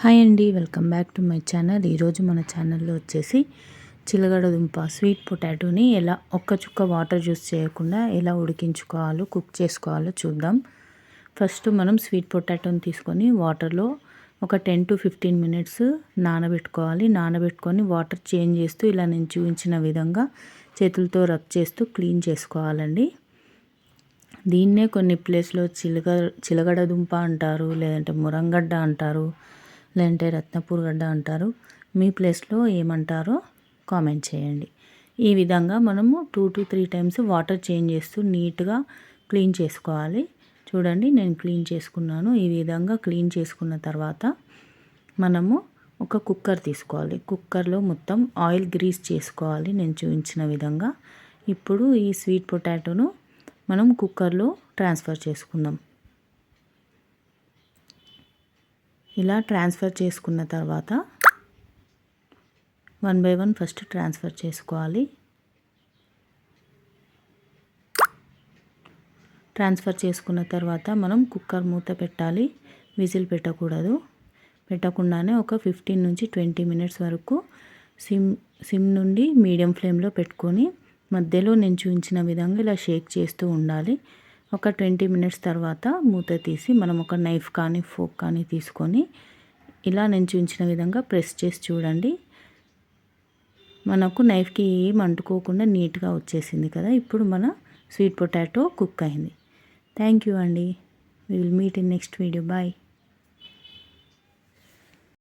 Hi అండి welcome back to my channel. ఈరోజు మన ఛానల్లో వచ్చేసి చిలగడ దుంప స్వీట్ పొటాటోని ఎలా ఒక్క చుక్క వాటర్ జ్యూస్ చేయకుండా ఎలా ఉడికించుకోవాలో కుక్ చేసుకోవాలో చూద్దాం. ఫస్ట్ మనం స్వీట్ పొటాటోని తీసుకొని వాటర్లో ఒక టెన్ టు ఫిఫ్టీన్ మినిట్స్ నానబెట్టుకోవాలి. నానబెట్టుకొని వాటర్ చేంజ్ చేస్తూ ఇలా నేను చూపించిన విధంగా చేతులతో రబ్ చేస్తూ క్లీన్ చేసుకోవాలండి. దీన్నే కొన్ని ప్లేస్లో చిలగ చిలగడ దుంప అంటారు లేదంటే మురంగడ్డ అంటారు లేదంటే రత్నపూర్ గడ్డ అంటారు. మీ ప్లేస్లో ఏమంటారో కామెంట్ చేయండి. ఈ విధంగా మనము two to three times water change చేస్తూ నీట్గా క్లీన్ చేసుకోవాలి. చూడండి నేను క్లీన్ చేసుకున్నాను. ఈ విధంగా క్లీన్ చేసుకున్న తర్వాత మనము ఒక కుక్కర్ తీసుకోవాలి. కుక్కర్లో మొత్తం ఆయిల్ గ్రీస్ చేసుకోవాలి. నేను చూపించిన విధంగా. ఇప్పుడు ఈ స్వీట్ పొటాటోను మనం కుక్కర్లో ట్రాన్స్ఫర్ చేసుకుందాం. ఇలా ట్రాన్స్ఫర్ చేసుకున్న తర్వాత one by one first transfer చేసుకోవాలి. ట్రాన్స్ఫర్ చేసుకున్న తర్వాత మనం కుక్కర్ మూత పెట్టాలి. విజిల్ పెట్టకూడదు. పెట్టకుండానే ఒక ఫిఫ్టీన్ నుంచి ట్వంటీ మినిట్స్ వరకు సిమ్ సిమ్ నుండి మీడియం ఫ్లేమ్లో పెట్టుకొని మధ్యలో నేను చూపించిన విధంగా ఇలా షేక్ చేస్తూ ఉండాలి. ఒక ట్వంటీ మినిట్స్ తర్వాత మూత తీసి మనం ఒక నైఫ్ కానీ ఫోక్ కానీ తీసుకొని ఇలా నేను చూపించిన విధంగా ప్రెస్ చేసి చూడండి. మనకు నైఫ్కి ఏం అంటుకోకుండా నీట్గా వచ్చేసింది కదా. ఇప్పుడు మన స్వీట్ పొటాటో కుక్ అయింది. థ్యాంక్ యూ అండి. Will meet in next video bye